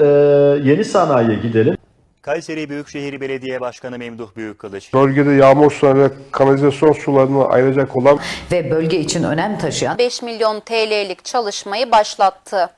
Ee, yeni sanayiye gidelim. Kayseri Büyükşehir Belediye Başkanı Memduh Büyükkılıç, Bölgede yağmur suları ve kanalizasyon sularını ayıracak olan ve bölge için önem taşıyan 5 milyon TL'lik çalışmayı başlattı.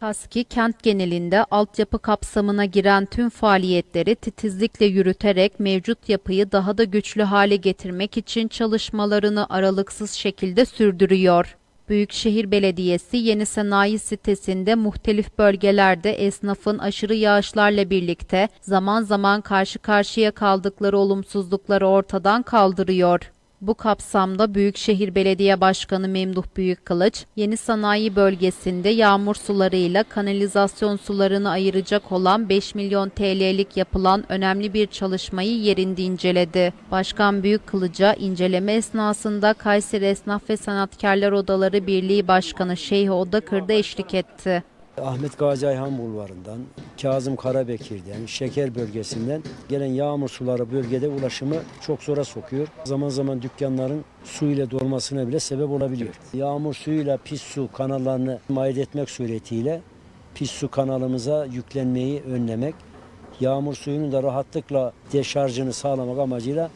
KASKİ kent genelinde altyapı kapsamına giren tüm faaliyetleri titizlikle yürüterek mevcut yapıyı daha da güçlü hale getirmek için çalışmalarını aralıksız şekilde sürdürüyor. Büyükşehir Belediyesi yeni sanayi sitesinde muhtelif bölgelerde esnafın aşırı yağışlarla birlikte zaman zaman karşı karşıya kaldıkları olumsuzlukları ortadan kaldırıyor. Bu kapsamda Büyükşehir Belediye Başkanı Memduh Büyükkılıç, yeni sanayi bölgesinde yağmur sularıyla kanalizasyon sularını ayıracak olan 5 milyon TL'lik yapılan önemli bir çalışmayı yerinde inceledi. Başkan Büyükkılıç'a inceleme esnasında Kayseri Esnaf ve Sanatkarlar Odaları Birliği Başkanı Şeyh Odakır da eşlik etti. Ahmet Gazi Ayhan Bulvarı'ndan, Kazım Karabekir'den, Şeker bölgesinden gelen yağmur suları bölgede ulaşımı çok zora sokuyor. Zaman zaman dükkanların su ile dolmasına bile sebep olabiliyor. Yağmur suyuyla pis su kanallarını mayit etmek suretiyle pis su kanalımıza yüklenmeyi önlemek, yağmur suyunun da rahatlıkla deşarjını sağlamak amacıyla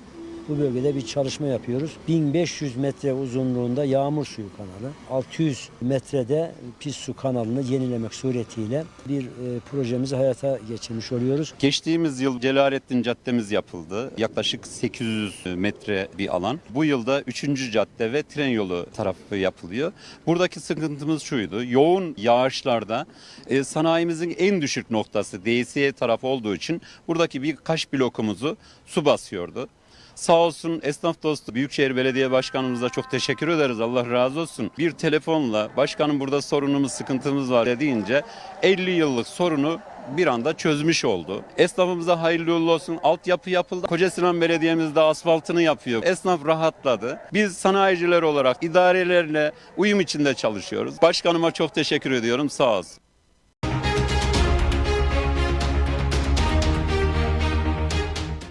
bu bölgede bir çalışma yapıyoruz. 1500 metre uzunluğunda yağmur suyu kanalı, 600 metrede pis su kanalını yenilemek suretiyle bir e, projemizi hayata geçirmiş oluyoruz. Geçtiğimiz yıl Celalettin Caddemiz yapıldı. Yaklaşık 800 metre bir alan. Bu yılda 3. cadde ve tren yolu tarafı yapılıyor. Buradaki sıkıntımız şuydu. Yoğun yağışlarda e, sanayimizin en düşük noktası DSE tarafı olduğu için buradaki birkaç blokumuzu su basıyordu. Sağ olsun esnaf dostu Büyükşehir Belediye Başkanımıza çok teşekkür ederiz. Allah razı olsun. Bir telefonla başkanım burada sorunumuz, sıkıntımız var deyince 50 yıllık sorunu bir anda çözmüş oldu. Esnafımıza hayırlı uğurlu olsun. Altyapı yapıldı. Koca Sinan Belediye'miz de asfaltını yapıyor. Esnaf rahatladı. Biz sanayiciler olarak idarelerle uyum içinde çalışıyoruz. Başkanıma çok teşekkür ediyorum. Sağ olsun.